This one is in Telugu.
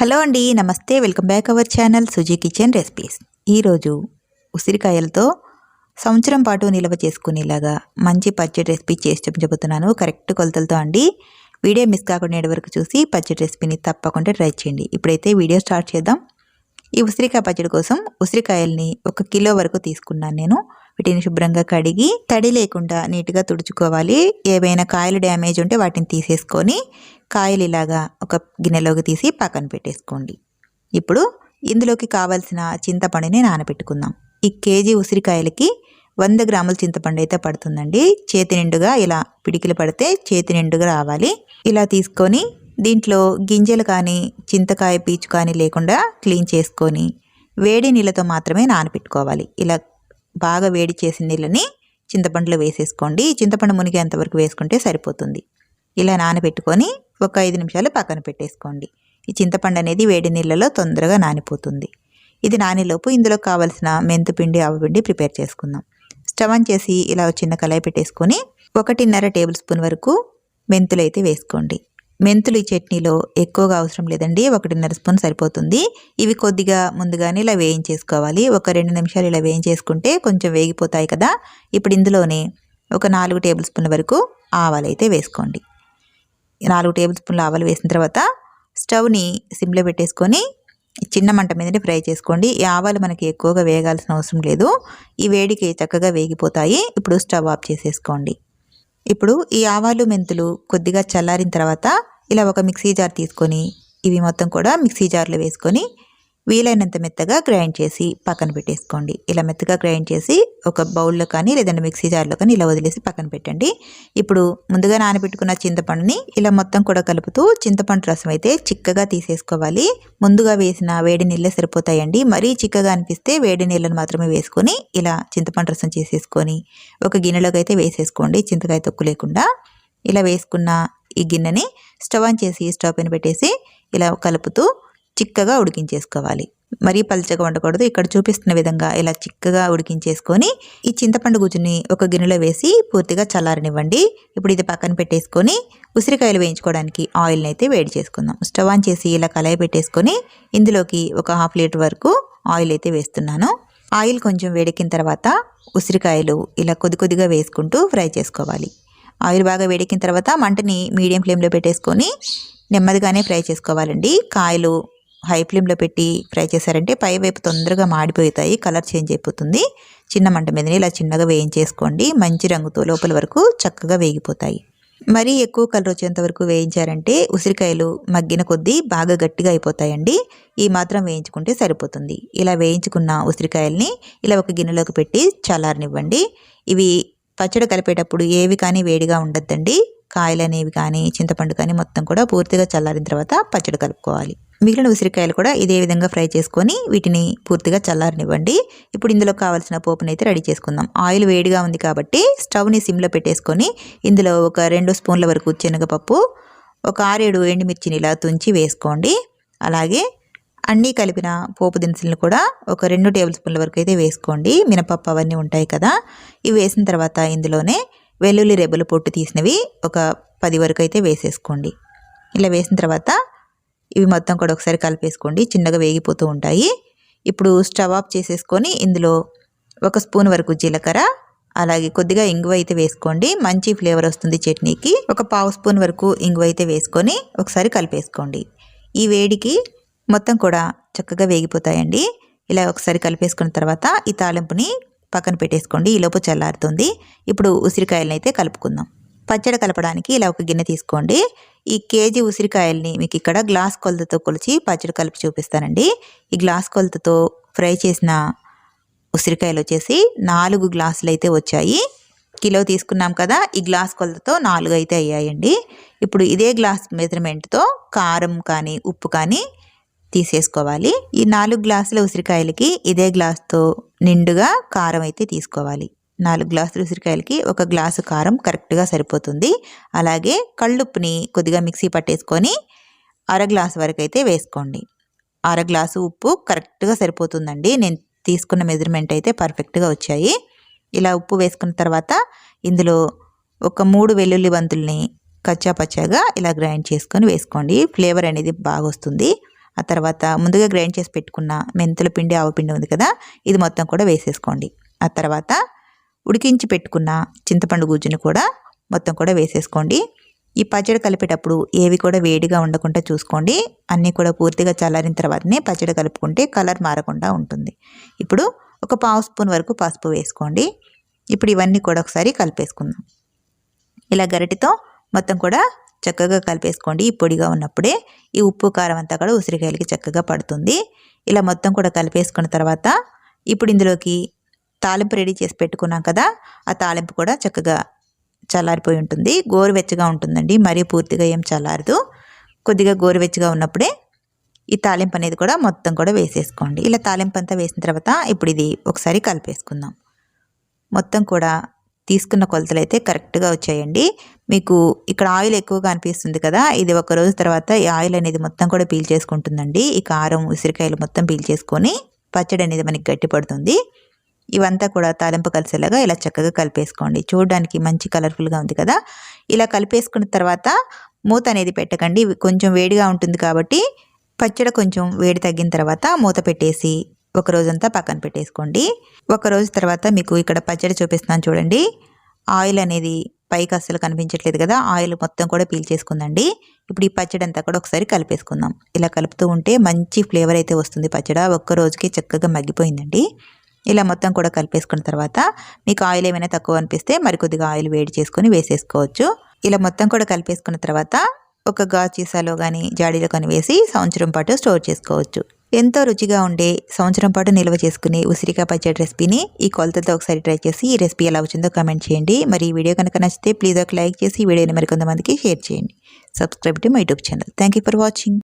హలో అండి నమస్తే. Welcome back our channel Suji kitchen recipes. ఈరోజు ఉసిరికాయలతో సంవత్సరం పాటు నిల్వ చేసుకునేలాగా మంచి పచ్చడి రెసిపీ చేసి చెబుతున్నాను. కరెక్ట్ కొలతలతో అండి. వీడియో మిస్ కాకుండా నేడు వరకు చూసి పచ్చడి రెసిపీని తప్పకుండా ట్రై చేయండి. ఇప్పుడైతే వీడియో స్టార్ట్ చేద్దాం. ఈ ఉసిరికాయ పచ్చడి కోసం ఉసిరికాయల్ని ఒక కిలో వరకు తీసుకున్నాను నేను. వీటిని శుభ్రంగా కడిగి తడి లేకుండా నీట్గా తుడుచుకోవాలి. ఏవైనా కాయలు డ్యామేజ్ ఉంటే వాటిని తీసేసుకొని కాయలు ఇలాగా ఒక గిన్నెలోకి తీసి పక్కన పెట్టేసుకోండి. ఇప్పుడు ఇందులోకి కావలసిన చింతపండుని నానబెట్టుకుందాం. ఈ కేజీ ఉసిరికాయలకి వంద గ్రాముల చింతపండు అయితే పడుతుందండి. చేతి నిండుగా ఇలా పిడికిలు పడితే చేతి నిండుగా రావాలి. ఇలా తీసుకొని దీంట్లో గింజలు కానీ చింతకాయ పీచు కానీ లేకుండా క్లీన్ చేసుకొని వేడి నీళ్ళతో మాత్రమే నానబెట్టుకోవాలి. ఇలా బాగా వేడి చేసిన నీళ్ళని చింతపండులో వేసేసుకోండి. చింతపండు మునిగేంత వరకు వేసుకుంటే సరిపోతుంది. ఇలా నానబెట్టుకొని ఒక ఐదు నిమిషాలు పక్కన పెట్టేసుకోండి. ఈ చింతపండు అనేది వేడి నీళ్ళలో తొందరగా నానిపోతుంది. ఇది నానిలోపు ఇందులో కావలసిన మెంతుపిండి ఆవపిండి ప్రిపేర్ చేసుకుందాం. స్టవ్ ఆన్ చేసి ఇలా చిన్న కళాయి పెట్టేసుకొని ఒకటిన్నర టేబుల్ స్పూన్ వరకు మెంతులు అయితే వేసుకోండి. మెంతులు ఈ చట్నీలో ఎక్కువగా అవసరం లేదండి. ఒకటిన్నర స్పూన్ సరిపోతుంది. ఇవి కొద్దిగా ముందుగానే ఇలా వేయించేసుకోవాలి. ఒక రెండు నిమిషాలు ఇలా వేయించేసుకుంటే కొంచెం వేగిపోతాయి కదా. ఇప్పుడు ఇందులోనే ఒక నాలుగు టేబుల్ స్పూన్ల వరకు ఆవాలు అయితే వేసుకోండి. నాలుగు టేబుల్ స్పూన్ల ఆవాలు వేసిన తర్వాత స్టవ్ని సిమ్లో పెట్టేసుకొని చిన్న మంట మీదనే ఫ్రై చేసుకోండి. ఈ ఆవాలు మనకి ఎక్కువగా వేగాల్సిన అవసరం లేదు. ఈ వేడికి చక్కగా వేగిపోతాయి. ఇప్పుడు స్టవ్ ఆఫ్ చేసేసుకోండి. ఇప్పుడు ఈ ఆవాలు మెంతులు కొద్దిగా చల్లారిన తర్వాత ఇలా ఒక మిక్సీ జార్ తీసుకొని ఇవి మొత్తం కూడా మిక్సీ జార్లో వేసుకొని వీలైనంత మెత్తగా గ్రైండ్ చేసి పక్కన పెట్టేసుకోండి. ఇలా మెత్తగా గ్రైండ్ చేసి ఒక బౌల్లో కానీ లేదంటే మిక్సీ జార్లో కానీ ఇలా వదిలేసి పక్కన పెట్టండి. ఇప్పుడు ముందుగా నానబెట్టుకున్న చింతపండుని ఇలా మొత్తం కూడా కలుపుతూ చింతపండు రసం అయితే చిక్కగా తీసేసుకోవాలి. ముందుగా వేసిన వేడి నీళ్ళే సరిపోతాయండి. మరీ చిక్కగా అనిపిస్తే వేడి నీళ్ళను మాత్రమే వేసుకొని ఇలా చింతపండు రసం చేసేసుకొని ఒక గిన్నెలోకి అయితే వేసేసుకోండి. చింతకాయ తొక్కు లేకుండా ఇలా వేసుకున్న ఈ గిన్నెని స్టవ్ ఆన్ చేసి స్టవ్ పైన పెట్టేసి ఇలా కలుపుతూ చిక్కగా ఉడికించేసుకోవాలి. మరీ పల్చగా ఉండకూడదు ఇక్కడ చూపిస్తున్న విధంగా ఇలా చిక్కగా ఉడికించేసుకొని ఈ చింతపండు గుజ్జుని ఒక గిన్నెలో వేసి పూర్తిగా చల్లారనివ్వండి. ఇప్పుడు ఇది పక్కన పెట్టేసుకొని ఉసిరికాయలు వేయించుకోవడానికి ఆయిల్ని అయితే వేడి చేసుకుందాం. స్టవ్ ఆన్ చేసి ఇలా కళాయి పెట్టేసుకొని ఇందులోకి ఒక హాఫ్ లీటర్ వరకు ఆయిల్ అయితే వేస్తున్నాను. ఆయిల్ కొంచెం వేడెక్కిన తర్వాత ఉసిరికాయలు ఇలా కొద్ది కొద్దిగా వేసుకుంటూ ఫ్రై చేసుకోవాలి. ఆయిల్ బాగా వేడెక్కిన తర్వాత మంటని మీడియం ఫ్లేమ్లో పెట్టేసుకొని నెమ్మదిగానే ఫ్రై చేసుకోవాలండి. కాయలు హై ఫ్లేమ్లో పెట్టి ఫ్రై చేశారంటే పై వైపు తొందరగా మాడిపోతాయి కలర్ చేంజ్ అయిపోతుంది. చిన్న మంట మీదనే ఇలా చిన్నగా వేయించేసుకోండి. మంచి రంగుతో లోపల వరకు చక్కగా వేగిపోతాయి. మరీ ఎక్కువ కలర్ వచ్చేంత వరకు వేయించారంటే ఉసిరికాయలు మగ్గిన కొద్దీ బాగా గట్టిగా అయిపోతాయండి. ఈ మాత్రం వేయించుకుంటే సరిపోతుంది. ఇలా వేయించుకున్న ఉసిరికాయల్ని ఇలా ఒక గిన్నెలోకి పెట్టి చల్లారనివ్వండి. ఇవి పచ్చడి కలిపేటప్పుడు ఏవి కానీ వేడిగా ఉండద్దండి. కాయలు అనేవి కానీ చింతపండు కానీ మొత్తం కూడా పూర్తిగా చల్లారిన తర్వాత పచ్చడి కలుపుకోవాలి. మిగిలిన ఉసిరికాయలు కూడా ఇదే విధంగా ఫ్రై చేసుకొని వీటిని పూర్తిగా చల్లారనివ్వండి. ఇప్పుడు ఇందులో కావాల్సిన పోపుని అయితే రెడీ చేసుకుందాం. ఆయిల్ వేడిగా ఉంది కాబట్టి స్టవ్ని సిమ్లో పెట్టేసుకొని ఇందులో ఒక రెండు స్పూన్ల వరకు శనగపప్పు ఒక ఆరేడు ఎండుమిర్చిని ఇలా తుంచి వేసుకోండి. అలాగే అన్నీ కలిపిన పోపు దినుసులను కూడా ఒక రెండు టేబుల్ స్పూన్ల వరకు అయితే వేసుకోండి. మినపప్పు అవన్నీ ఉంటాయి కదా. ఇవి వేసిన తర్వాత ఇందులోనే వెల్లుల్లి రెబ్బలు పొట్టు తీసినవి ఒక పది వరకు అయితే వేసేసుకోండి. ఇలా వేసిన తర్వాత ఇవి మొత్తం కూడా ఒకసారి కలిపేసుకోండి. చిన్నగా వేగిపోతూ ఉంటాయి. ఇప్పుడు స్టవ్ ఆఫ్ చేసేసుకొని ఇందులో ఒక స్పూన్ వరకు జీలకర్ర అలాగే కొద్దిగా ఇంగువ అయితే వేసుకోండి. మంచి ఫ్లేవర్ వస్తుంది చట్నీకి. ఒక పావు స్పూన్ వరకు ఇంగువ అయితే వేసుకొని ఒకసారి కలిపేసుకోండి. ఈ వేడికి మొత్తం కూడా చక్కగా వేగిపోతాయండి. ఇలా ఒకసారి కలిపేసుకున్న తర్వాత ఈ తాలింపుని పక్కన పెట్టేసుకోండి. ఈలోపు చల్లారుతుంది. ఇప్పుడు ఉసిరికాయలను అయితే కలుపుకుందాం. పచ్చడి కలపడానికి ఇలా ఒక గిన్నె తీసుకోండి. ఈ కేజీ ఉసిరికాయల్ని మీకు ఇక్కడ గ్లాస్ కొలతతో కొలిచి పచ్చడి కలిపి చూపిస్తానండి. ఈ గ్లాస్ కొలతతో ఫ్రై చేసిన ఉసిరికాయలు వచ్చేసి నాలుగు గ్లాసులు అయితే వచ్చాయి. కిలో తీసుకున్నాం కదా ఈ గ్లాస్ కొలతతో నాలుగు అయితే అయ్యాయండి. ఇప్పుడు ఇదే గ్లాస్ మెజర్మెంట్తో కారం కానీ ఉప్పు కానీ తీసేసుకోవాలి. ఈ నాలుగు గ్లాసుల ఉసిరికాయలకి ఇదే గ్లాస్తో నిండుగా కారం అయితే తీసుకోవాలి. నాలుగు గ్లాసులు ఉసిరికాయలకి ఒక గ్లాసు కారం కరెక్ట్గా సరిపోతుంది. అలాగే కళ్ళుప్పుని కొద్దిగా మిక్సీ పట్టేసుకొని అర గ్లాసు వరకు అయితే వేసుకోండి. అర గ్లాసు ఉప్పు కరెక్ట్గా సరిపోతుందండి. నేను తీసుకున్న మెజర్మెంట్ అయితే పర్ఫెక్ట్గా వచ్చాయి. ఇలా ఉప్పు వేసుకున్న తర్వాత ఇందులో ఒక మూడు వెల్లుల్లి బంతుల్ని కచ్చా పచ్చాగా ఇలా గ్రైండ్ చేసుకొని వేసుకోండి. ఫ్లేవర్ అనేది బాగా వస్తుంది. ఆ తర్వాత ముందుగా గ్రైండ్ చేసి పెట్టుకున్న మెంతుల పిండి ఆవు పిండి ఉంది కదా ఇది మొత్తం కూడా వేసేసుకోండి. ఆ తర్వాత ఉడికించి పెట్టుకున్న చింతపండు గుజ్జును కూడా మొత్తం కూడా వేసేసుకోండి. ఈ పచ్చడి కలిపేటప్పుడు ఏవి కూడా వేడిగా ఉండకుండా చూసుకోండి. అన్నీ కూడా పూర్తిగా చల్లారిన తర్వాతనే పచ్చడి కలుపుకుంటే కలర్ మారకుండా ఉంటుంది. ఇప్పుడు ఒక పావు స్పూన్ వరకు పసుపు వేసుకోండి. ఇప్పుడు ఇవన్నీ కూడా ఒకసారి కలిపేసుకుందాం. ఇలా గరిటితో మొత్తం కూడా చక్కగా కలిపేసుకోండి. ఈ పొడిగా ఉన్నప్పుడే ఈ ఉప్పు కారం అంతా కూడా ఉసిరికాయలకి చక్కగా పడుతుంది. ఇలా మొత్తం కూడా కలిపేసుకున్న తర్వాత ఇప్పుడు ఇందులోకి తాలింపు రెడీ చేసి పెట్టుకున్నాం కదా ఆ తాలింపు కూడా చక్కగా చల్లారిపోయి ఉంటుంది. గోరువెచ్చగా ఉంటుందండి మరీ పూర్తిగా ఏం చల్లారదు. కొద్దిగా గోరువెచ్చగా ఉన్నప్పుడే ఈ తాలింపు అనేది కూడా మొత్తం కూడా వేసేసుకోండి. ఇలా తాలింపు అంతా వేసిన తర్వాత ఇప్పుడు ఇది ఒకసారి కలిపేసుకుందాం. మొత్తం కూడా తీసుకున్న కొలతలు అయితే కరెక్ట్గా వచ్చాయండి. మీకు ఇక్కడ ఆయిల్ ఎక్కువగా అనిపిస్తుంది కదా ఇది ఒక రోజు తర్వాత ఈ ఆయిల్ అనేది మొత్తం కూడా పీల్ చేసుకుంటుందండి. ఈ కారం ఉసిరికాయలు మొత్తం పీల్ చేసుకొని పచ్చడి అనేది మనకి గట్టిపడుతుంది. ఇవంతా కూడా తాలింపు కలిసేలాగా ఇలా చక్కగా కలిపేసుకోండి. చూడడానికి మంచి కలర్ఫుల్గా ఉంది కదా? ఇలా కలిపేసుకున్న తర్వాత మూత అనేది పెట్టకండి. కొంచెం వేడిగా ఉంటుంది కాబట్టి పచ్చడి కొంచెం వేడి తగ్గిన తర్వాత మూత పెట్టేసి ఒక రోజంతా పక్కన పెట్టేసుకోండి. ఒక రోజు తర్వాత మీకు ఇక్కడ పచ్చడి చూపిస్తున్నాను చూడండి. ఆయిల్ అనేది పైకి అస్సలు కనిపించట్లేదు కదా? ఆయిల్ మొత్తం కూడా పీల్చేసుకుందండి. ఇప్పుడు ఈ పచ్చడి అంతా కూడా ఒకసారి కలిపేసుకుందాం. ఇలా కలుపుతూ ఉంటే మంచి ఫ్లేవర్ అయితే వస్తుంది పచ్చడి. ఒక్క రోజుకి చక్కగా మగ్గిపోయిందండి. ఇలా మొత్తం కూడా కలిపేసుకున్న తర్వాత మీకు ఆయిల్ ఏమైనా తక్కువ అనిపిస్తే మరికొద్దిగా ఆయిల్ వేడి చేసుకొని వేసేసుకోవచ్చు. ఇలా మొత్తం కూడా కలిపేసుకున్న తర్వాత ఒక గాజు సీసాలో కానీ జాడీలో కానీ వేసి సంవత్సరం పాటు స్టోర్ చేసుకోవచ్చు. ఎంతో రుచిగా ఉండే సంవత్సరం పాటు నిల్వ చేసుకునే ఉసిరికాయ పచ్చడి రెసిపీని ఈ కొలతలతో ఒకసారి ట్రై చేసి ఈ రెసిపీ ఎలా వచ్చిందో కామెంట్ చేయండి. మరి ఈ వీడియో కనుక నచ్చితే ప్లీజ్ ఒక లైక్ చేసి ఈ వీడియోని మరికొంతమందికి షేర్ చేయండి. Subscribe to my YouTube channel. Thank you for watching